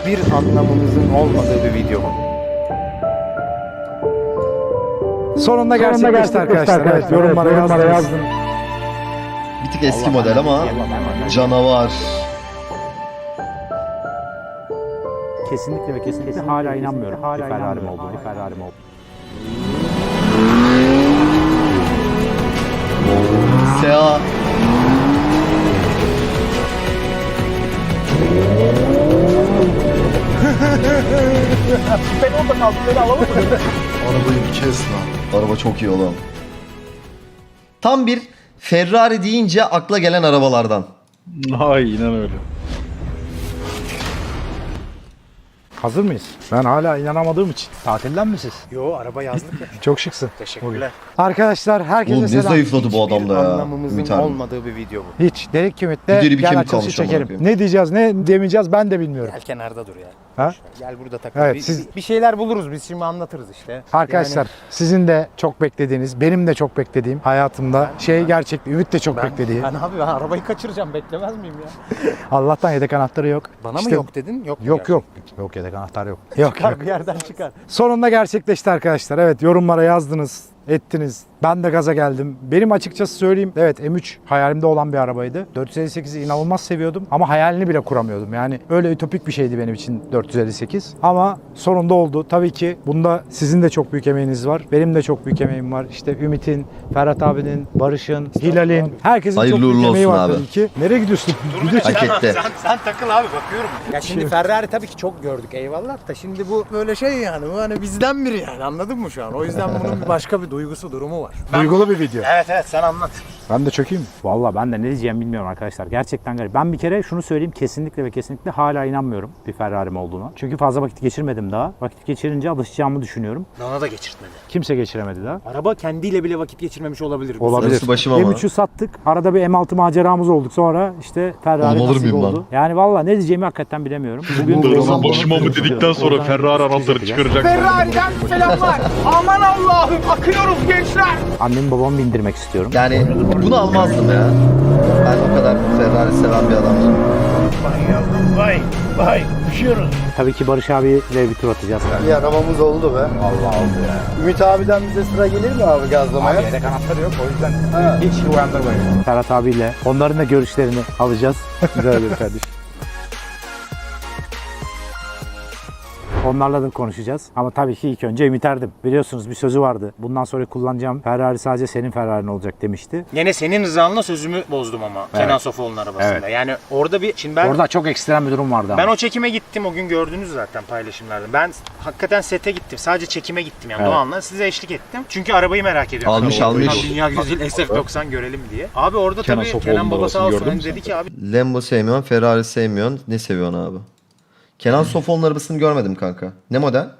hiçbir anlamımızın olmadığı bir video bu. Sonunda gerçekleşti arkadaşlar. Evet, yorumlara yazdım. Bir tık eski model ama canavar. Kesinlikle ve kesinlikle hala inanmıyorum. Hala bir Ferrari'm bir Ferrari'm olduğunu. Sea Arabayı bir kes lan. araba çok iyi oğlum. Tam bir Ferrari deyince akla gelen arabalardan. Aynen öyle. Hazır mıyız? Ben hala inanamadığım için. Tatilden mi siz? Yo araba yazdık ya. Çok şıksın. Teşekkürler. Arkadaşlar herkese Oğlum ne selam. zayıfladı bu adam da ya. anlamımızın olmadığı bir video bu. Hiç. Delik kemitte Bir deri bir gel kemik açılışı kalmış amına çekerim. koyayım. Ne diyeceğiz ne demeyeceğiz ben de bilmiyorum. Gel kenarda dur ya. Ha? Gel burada takıl. Evet, bir, siz- bir şeyler buluruz biz şimdi anlatırız işte. Arkadaşlar sizin de çok beklediğiniz, benim de çok beklediğim hayatımda şey gerçekti. Ümit de çok ben, beklediği. ben abi ben arabayı kaçıracağım beklemez miyim ya? Allah'tan yedek anahtarı yok. Bana İşte- mı yok dedin? Yok mu Yok gerçekten? yok. Yok yedek anahtar yok. Yok yok. Çıkar bir yerden çıkar. Sonunda gerçekleşti arkadaşlar. Evet yorumlara yazdınız, ettiniz. Ben de gaza geldim. Benim açıkçası söyleyeyim. Evet M3 hayalimde olan bir arabaydı. 458'i inanılmaz seviyordum ama hayalini bile kuramıyordum. Yani öyle ütopik bir şeydi benim için 458. Ama sonunda oldu. Tabii ki bunda sizin de çok büyük emeğiniz var. Benim de çok büyük emeğim var. İşte Ümit'in, Ferhat abinin, Barış'ın, Hilal'in. Herkesin Hayırlı çok büyük emeği var abi. tabii ki. Nereye gidiyorsun? Video çek- Hak etti. Sen, sen takıl abi bakıyorum. Ya şimdi Ferrari tabii ki çok gördük eyvallah da şimdi bu böyle şey yani bu hani bizden biri yani anladın mı şu an? O yüzden bunun bir başka bir duygusu durumu var. Duygulu bir video. Evet evet sen anlat. Ben de çökeyim? Valla ben de ne diyeceğimi bilmiyorum arkadaşlar. Gerçekten garip. Ben bir kere şunu söyleyeyim kesinlikle ve kesinlikle hala inanmıyorum bir Ferrari'm olduğuna. Çünkü fazla vakit geçirmedim daha. Vakit geçirince alışacağımı düşünüyorum. Bana da geçirtmedi. Kimse geçiremedi daha. Araba kendiyle bile vakit geçirmemiş olabilir. Olabilir. Darısı başıma ama. M3'ü sattık. Arada bir M6 maceramız olduk. Sonra işte Ferrari Oğlum alır nasip mıyım lan? oldu. Yani valla ne diyeceğimi hakikaten bilemiyorum. Bugün Darısı başıma mı dedikten sonra Ferrari anahtarı çıkaracak. Ferrari'den selamlar. Aman Allah'ım akıyoruz gençler. annemi babamı bindirmek istiyorum. Yani bunu almazdım ya. Ben o kadar Ferrari seven bir adamım. Vay yavrum vay vay üşüyoruz. Tabii ki Barış abiyle bir tur atacağız. Bir arabamız oldu be. Allah oldu ya. Ümit abiden bize sıra gelir mi abi gazlamaya? Yedek anahtarı yok o yüzden hiç uyandırmayın. Ferhat abiyle onların da görüşlerini alacağız. Güzel bir kardeşim. Onlarla da konuşacağız. Ama tabii ki ilk önce Ümit Erdim. Biliyorsunuz bir sözü vardı. Bundan sonra kullanacağım Ferrari sadece senin Ferrari'n olacak demişti. Gene senin rızanla sözümü bozdum ama Kenan Sofoğlu'nun arabasında. Evet. Yani orada bir şimdi ben Orada çok ekstrem bir durum vardı ama. ben o çekime gittim o gün gördünüz zaten paylaşımlarda. Ben hakikaten sete gittim. Sadece çekime gittim yani Evet. Doğan'la size eşlik ettim. Çünkü arabayı merak ediyorum. Almış, Tabii, almış. Dünya güzeli SF90 görelim diye. Abi orada Kenan tabii Sofoğlu'nun Kenan baba sağ olsun hani dedi ki abi Lambo sevmiyorsun, Ferrari sevmiyorsun. Ne seviyorsun abi? Kenan Sofoğlu'nun arabasını görmedim kanka. Ne model?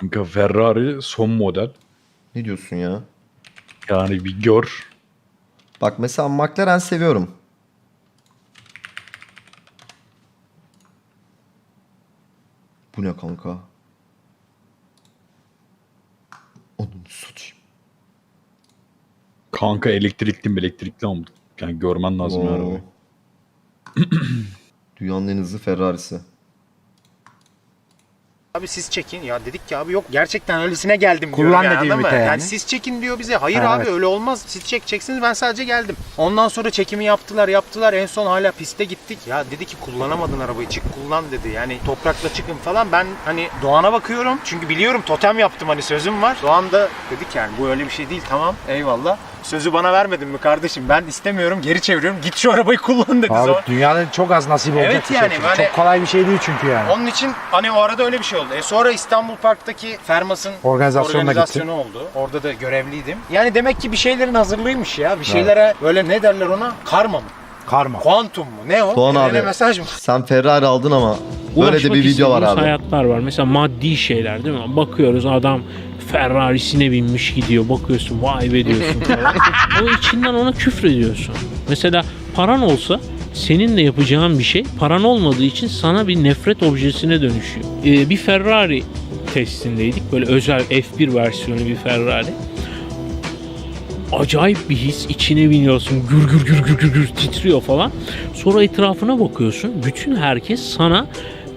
Kanka Ferrari son model. Ne diyorsun ya? Yani bir gör. Bak mesela McLaren seviyorum. Bu ne kanka? Onun satayım. Kanka elektrikli mi elektrikli ama yani görmen lazım Wow. yani. Dünyanın en hızlı Ferrari'si. Abi siz çekin. Ya dedik ki abi yok gerçekten öylesine geldim Kullan diyorum yani, dedi anladın mı? Ümit'e yani. Yani siz çekin diyor bize. Hayır Ha, abi evet. öyle olmaz. Siz çekeceksiniz ben sadece geldim. Ondan sonra çekimi yaptılar yaptılar. En son hala piste gittik. Ya dedi ki kullanamadın arabayı çık kullan dedi. Yani toprakla çıkın falan. Ben hani Doğan'a bakıyorum. Çünkü biliyorum totem yaptım hani sözüm var. Doğan da dedik yani bu öyle bir şey değil tamam eyvallah. Sözü bana vermedin mi kardeşim? Ben istemiyorum geri çeviriyorum. Git şu arabayı kullan dedi. Abi Sonra- dünyada çok az nasip olacak Evet bir yani şey. böyle- Çok kolay bir şey değil çünkü yani. Onun için hani o arada öyle bir şey oldu. E sonra İstanbul Park'taki Fermas'ın Organizasyonuna organizasyonu oldu. Orada da görevliydim. Yani demek ki bir şeylerin hazırlığıymış ya. Bir şeylere böyle ne derler ona? Karma mı? Karma. Kuantum mu? Ne o? Doğan Evrene abi. mesaj mı? Sen Ferrari aldın ama böyle de Ulaşmak bir video var istediğimiz abi. hayatlar var. Mesela maddi şeyler değil mi? Bakıyoruz adam Ferrari'sine binmiş gidiyor. Bakıyorsun vay be diyorsun falan. o içinden ona küfrediyorsun. Mesela paran olsa senin de yapacağın bir şey paran olmadığı için sana bir nefret objesine dönüşüyor. Ee, bir Ferrari testindeydik. Böyle özel F1 versiyonu bir Ferrari. Acayip bir his. içine biniyorsun. Gür gür gür gür gür, gür titriyor falan. Sonra etrafına bakıyorsun. Bütün herkes sana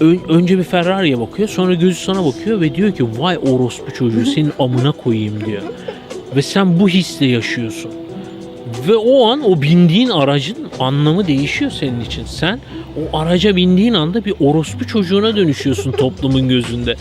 Ön- önce bir Ferrari'ye bakıyor sonra gözü sana bakıyor ve diyor ki vay orospu çocuğu senin amına koyayım diyor. Ve sen bu hisle yaşıyorsun. Ve o an o bindiğin aracın anlamı değişiyor senin için. Sen o araca bindiğin anda bir orospu çocuğuna dönüşüyorsun toplumun gözünde.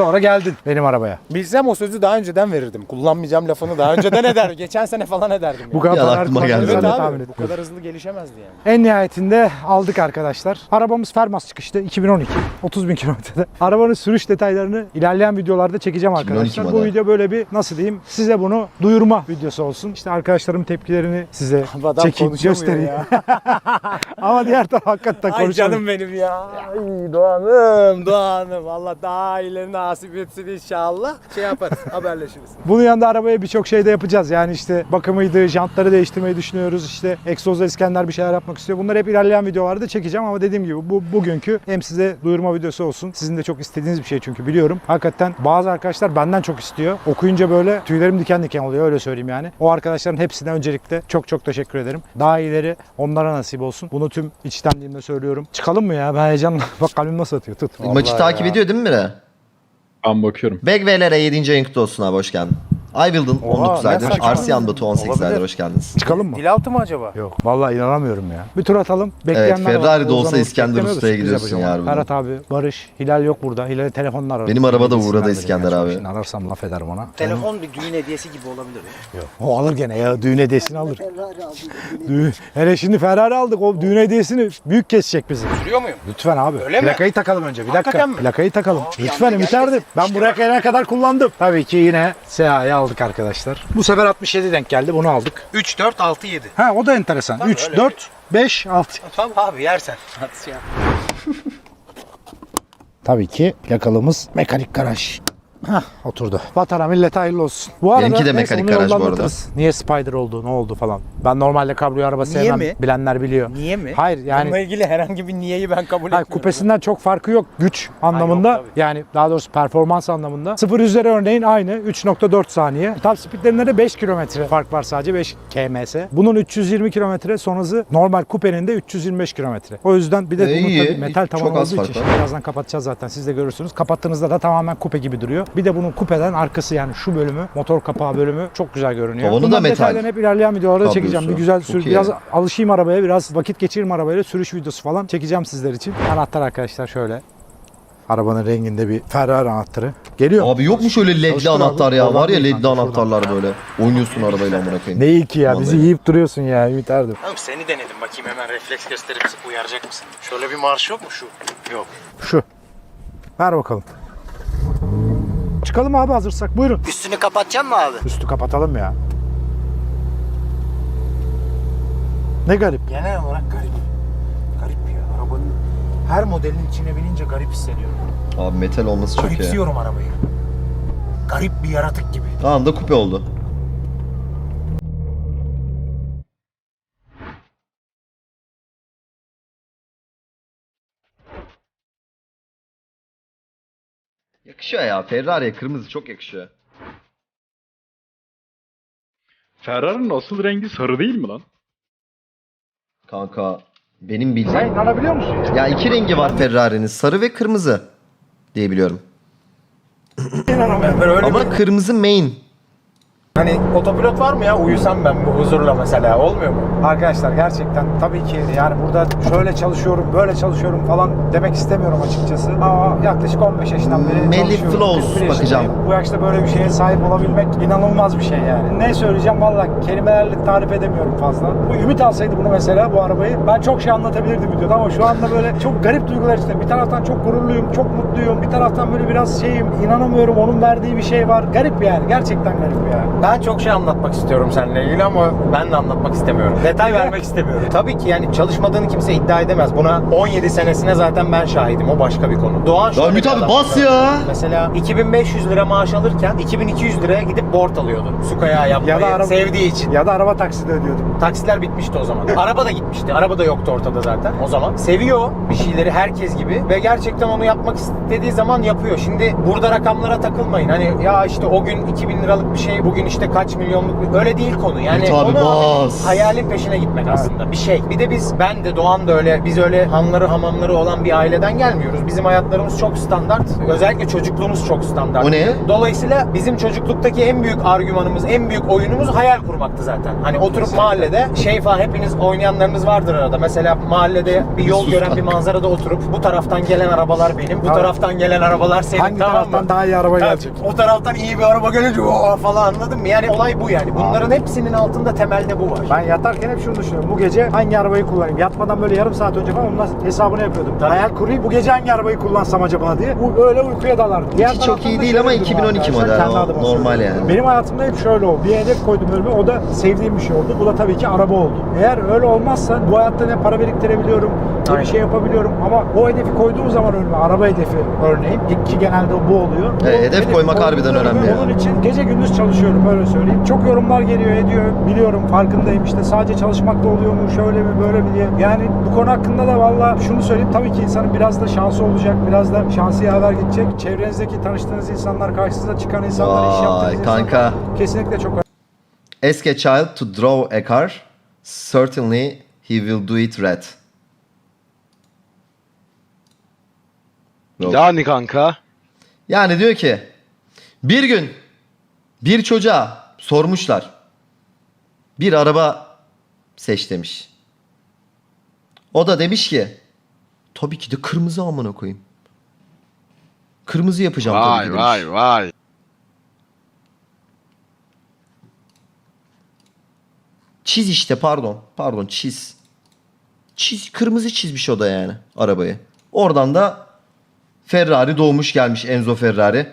Sonra geldin benim arabaya. Bilsem o sözü daha önceden verirdim. Kullanmayacağım lafını daha önceden eder. Geçen sene falan ederdim. Bu ya. kadar Bir an Ferrari aklıma geldi Evet tahmin abi bu kadar hızlı gelişemezdi yani. En nihayetinde aldık arkadaşlar. Arabamız Fermas çıkıştı 2012. 30 bin kilometrede. Arabanın sürüş detaylarını ilerleyen videolarda çekeceğim 2012 arkadaşlar. Bu video böyle bir nasıl diyeyim size bunu duyurma videosu olsun. İşte arkadaşlarımın tepkilerini size Adam çekeyim konuşamıyor göstereyim. ya. Ama diğer taraf hakikaten Ay konuşamıyor. canım benim ya. Ay Doğan'ım, Doğan'ım. Allah daha iyileri nasip etsin inşallah. Şey yaparız, haberleşiriz. Bunun yanında arabaya birçok şey de yapacağız. Yani işte bakımıydı, jantları değiştirmeyi düşünüyoruz. İşte egzozla İskender bir şeyler yapmak istiyor. Bunları hep ilerleyen videolarda çekeceğim ama dediğim gibi bu bugünkü hem size duyurma videosu olsun. Sizin de çok istediğiniz bir şey çünkü biliyorum. Hakikaten bazı arkadaşlar benden çok istiyor. Okuyunca böyle tüylerim diken diken oluyor öyle söyleyeyim yani. O arkadaşların hepsine öncelikle çok çok teşekkür ederim. Daha iyileri onlara nasip olsun. Bunu tüm içtenliğimle söylüyorum. Çıkalım mı ya? Ben heyecanla. Bak kalbim nasıl atıyor. Tut. Maçı takip ediyor değil mi Mire? Ben bakıyorum. Begvelere 7. ayın kutlu olsun abi hoş geldin. Ayvildin Oha, 19 aydır. ne saçma. Arsiyan Batu 18 aydır hoş geldiniz. Çıkalım mı? Dilaltı mı acaba? Yok. Vallahi inanamıyorum ya. Bir tur atalım. Bekleyenler var. Ferrari'de Ozan olsa Uğur İskender Usta'ya sürpriz gidiyorsun yapacağım ya ona. harbiden. Ferhat abi, Barış, Hilal yok burada. Hilal'e telefonla ararım. Benim araba da Hediyesinden uğradı İskender yani. abi. Şimdi ararsam laf ederim ona. Telefon bir düğün hediyesi gibi olabilir. Yok. O alır gene ya. Düğün hediyesini alır. Düğün. Hele şimdi Ferrari aldık. O düğün hediyesini büyük kesecek bizi. Sürüyor muyum? Lütfen abi. Öyle mi? Plakayı takalım önce. Bir dakika. Hakikaten mi? Plakayı takalım. Lütfen Ümit Erdim. Ben buraya gelene kadar kullandım. Tabii ki yine SEA'yı aldık arkadaşlar. Bu sefer 67 denk geldi. Bunu aldık. 3, 4, 6, 7. Ha o da enteresan. Tabii 3, öyle. 4, 5, 6. Tamam abi yersen. Tabii ki plakalımız mekanik garaj. Hah oturdu. Vatana millete hayırlı olsun. Bu arada Benimki de neyse, mekanik onu garaj yolda bu arada. anlatırız. Niye Spider oldu, ne oldu falan. Ben normalde kabriyo araba Niye sevmem. mi? Bilenler biliyor. Niye mi? Hayır yani Bununla ilgili herhangi bir niyeyi ben kabul Hayır, etmiyorum. kupesinden çok farkı yok güç anlamında. tabii. yani daha doğrusu performans anlamında. 0 üzeri örneğin aynı 3.4 saniye. Top speedlerinde de 5 kilometre fark var sadece 5 kms. Bunun 320 kilometre son hızı normal kupenin de 325 kilometre. O yüzden bir de E, bunun iyi. tabii metal Çok tavan az olduğu fark için var. şimdi birazdan kapatacağız zaten siz de görürsünüz. Kapattığınızda da tamamen kupe gibi duruyor. Bir de bunun kupeden arkası yani şu bölümü motor kapağı bölümü çok güzel görünüyor. Tavanı da metal. detaylarını hep ilerleyen videolarda Kablosu. çekeceğim. Bir güzel sür, iyi. biraz alışayım arabaya biraz vakit geçireyim arabayla sürüş videosu falan çekeceğim sizler için. Anahtar arkadaşlar şöyle. Arabanın renginde bir Ferrari anahtarı. Geliyor. Abi yok mu şöyle ledli Çalıştır abi. anahtar ya? Oradan Var ya ledli anahtarlar böyle. Oynuyorsun arabayla amına koyayım. Ne iyi ki ya bizi Vallahi. yiyip duruyorsun ya Ümit Erdim. Tamam seni denedim bakayım hemen refleks gösterip uyaracak mısın? Şöyle bir marş yok mu şu? Yok. Şu. Ver bakalım. Çıkalım abi hazırsak buyurun. Üstünü kapatacak mı abi? Üstü kapatalım ya. Ne garip. Genel olarak garip. Garip ya. Arabanın her modelin içine binince garip hissediyorum. Abi metal olması çok iyi. Garipsiyorum arabayı. Garip bir yaratık gibi. Anında kupe oldu. Yakışıyor ya. Ferrari'ye kırmızı çok yakışıyor. Ferrari'nin asıl rengi sarı değil mi lan? Kanka benim bildiğim. Sen inanabiliyor musun ya? Ya iki rengi var Ferrari'nin. Sarı ve kırmızı diye biliyorum. Ama kırmızı main. Hani otopilot var mı ya? Uyusam ben bu huzurla mesela olmuyor mu? Arkadaşlar gerçekten tabii ki yani burada şöyle çalışıyorum, böyle çalışıyorum falan demek istemiyorum açıkçası. Ama yaklaşık 15 yaşından beri Melih çalışıyorum. Flows 41 yaşındayım. bakacağım. Bu yaşta böyle bir şeye sahip olabilmek inanılmaz bir şey yani. Ne söyleyeceğim valla kelimelerle tarif edemiyorum fazla. Bu Ümit alsaydı bunu mesela bu arabayı ben çok şey anlatabilirdim videoda ama şu anda böyle çok garip duygular içinde. Bir taraftan çok gururluyum, çok mutluyum. Bir taraftan böyle biraz şeyim, inanamıyorum onun verdiği bir şey var. Garip yani gerçekten garip ya. Ben çok şey anlatmak istiyorum seninle ilgili ama ben de anlatmak istemiyorum. Detay vermek istemiyorum. Tabii ki yani çalışmadığını kimse iddia edemez. Buna 17 senesine zaten ben şahidim. O başka bir konu. Doğan şöyle Ümit bir abi adam. bas ya. Mesela 2500 lira maaş alırken 2200 liraya gidip board alıyordu. Su kayağı yapmayı Ya da araba- sevdiği için. Ya da araba taksidi ödüyordum. Taksitler bitmişti o zaman. Araba da gitmişti. Araba da yoktu ortada zaten o zaman. Seviyor bir şeyleri herkes gibi ve gerçekten onu yapmak istediği zaman yapıyor. Şimdi burada rakamlara takılmayın. Hani ya işte o gün 2000 liralık bir şey bugün işte işte kaç milyonluk öyle değil konu. Yani Ümit abi onu bas. hayalin peşine gitmek aslında bir şey. Bir de biz ben de Doğan da öyle biz öyle hanları hamamları olan bir aileden gelmiyoruz. Bizim hayatlarımız çok standart. Özellikle çocukluğumuz çok standart. O ne? Dolayısıyla bizim çocukluktaki en büyük argümanımız, en büyük oyunumuz hayal kurmaktı zaten. Hani oturup mahallede şey falan hepiniz oynayanlarınız vardır arada. Mesela mahallede bir yol Sus gören lan. bir manzarada oturup bu taraftan gelen arabalar benim, bu taraftan gelen arabalar senin. Hangi tamam taraftan mı? daha iyi araba gelecek? O taraftan iyi bir araba gelince "Oo!" falan anladın mı? Yani olay bu yani. Bunların hepsinin altında temelde bu var. Ben yatarken hep şunu düşünüyorum. Bu gece hangi arabayı kullanayım? Yatmadan böyle yarım saat önce falan onun hesabını yapıyordum. Tabii. Hayal kurayım. Bu gece hangi arabayı kullansam acaba diye. Bu öyle uykuya dalardım. Diğer çok taraftan iyi da değil ama bir durum 2012 arkadaşlar, model kendi o, adıma normal söylüyorum. yani. Benim hayatımda hep şöyle oldu. Bir hedef koydum önüme. O da sevdiğim bir şey oldu. Bu da tabii ki araba oldu. Eğer öyle olmazsa bu hayatta ne para biriktirebiliyorum, Aynen. bir şey yapabiliyorum. Ama o hedefi koyduğum zaman önüme araba hedefi örneğin. Ki genelde bu oluyor. Evet, hedef hedefi koymak harbiden önemli ya. Onun için gece gündüz çalışıyorum öyle söyleyeyim. Çok yorumlar geliyor ediyor. Biliyorum farkındayım işte sadece çalışmakla oluyor mu şöyle mi böyle mi diye. Yani bu konu hakkında da valla şunu söyleyeyim. Tabii ki insanın biraz da şansı olacak. Biraz da şansı yaver gidecek. Çevrenizdeki tanıştığınız insanlar, karşınıza çıkan insanlar, iş yaptığınız Vay insanlar kanka. kesinlikle çok Ask a child to draw a car. Certainly he will do it red. Yok. Yani kanka. Yani diyor ki bir gün bir çocuğa sormuşlar. Bir araba seç demiş. O da demiş ki tabii ki de kırmızı amına koyayım. Kırmızı yapacağım tabii Vay ki demiş. vay vay. Çiz işte pardon. Pardon çiz. Çiz kırmızı çizmiş o da yani arabayı. Oradan da Ferrari doğmuş gelmiş Enzo Ferrari.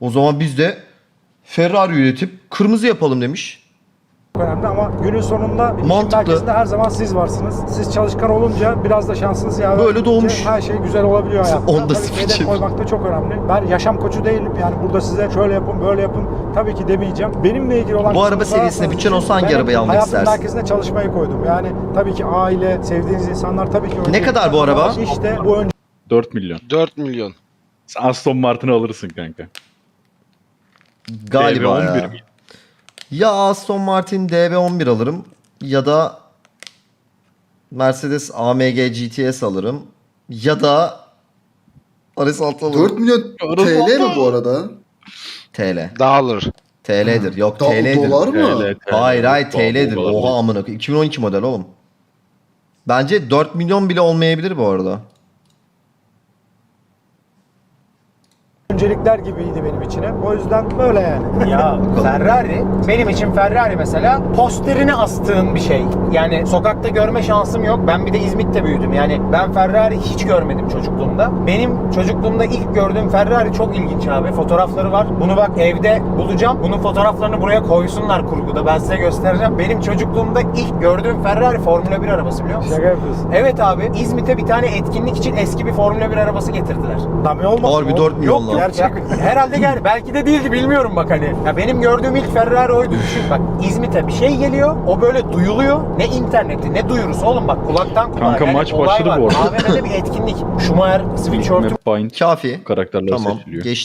O zaman biz de Ferrari üretip kırmızı yapalım demiş. önemli ama günün sonunda Mantıklı. merkezinde her zaman siz varsınız. Siz çalışkan olunca biraz da şansınız yaver Böyle doğmuş. Her şey güzel olabiliyor hayatta. Onda Tabii ki hedef koymak da çok önemli. Ben yaşam koçu değilim yani burada size şöyle yapın böyle yapın tabii ki demeyeceğim. Benimle ilgili olan Bu araba sorarsanız bütçen olsa hangi arabayı almak hayatın istersin? merkezine çalışmayı koydum. Yani tabii ki aile, sevdiğiniz insanlar tabii ki öncelikli kadar bu araba? İşte bu önce 4 milyon. 4 milyon. Sen Aston Martin'ı alırsın kanka. Galiba DB11 ya. mi? Ya Aston Martin DB11 alırım ya da Mercedes AMG GTS alırım ya da RS6 alırım. 4 milyon TL mi bu arada? TL. Dağılır. TL'dir. Yok Da- TL'dir. dolar mı? TL, TL. Hayır hayır Dolar, TL'dir. dolar. Oha amına koyayım. 2012 model oğlum. Bence 4 milyon bile olmayabilir bu arada. Öncelikler gibiydi benim için hep. O yüzden böyle yani. Ya Ferrari benim için Ferrari mesela posterini astığın bir şey. Yani sokakta görme şansım yok. Ben bir de İzmit'te büyüdüm. Yani ben Ferrari hiç görmedim çocukluğumda. Benim çocukluğumda ilk gördüğüm Ferrari çok ilginç abi. Fotoğrafları var. Bunu bak evde bulacağım. Bunun fotoğraflarını buraya koysunlar kurguda. Ben size göstereceğim. Benim çocukluğumda ilk gördüğüm Ferrari Formula 1 arabası biliyor musun? Şaka yapıyorsun. Evet abi İzmit'e bir tane etkinlik için eski bir Formula 1 arabası getirdiler. Dami olmasın. Harbi o? 4 milyon Yok lan. yok. Gerçek. Ya, herhalde gel. Belki de değildi bilmiyorum bak hani. Ya benim gördüğüm ilk Ferrari oydu. Düşün bak İzmit'e bir şey geliyor. O böyle duyuluyor. Ne interneti ne duyurusu oğlum bak kulaktan kulağa. Kanka, Yani maç başladı var. bu arada. AVM'de bir etkinlik. Schumacher Bind Kafi. karakterler Tamam. seçiliyor. Geç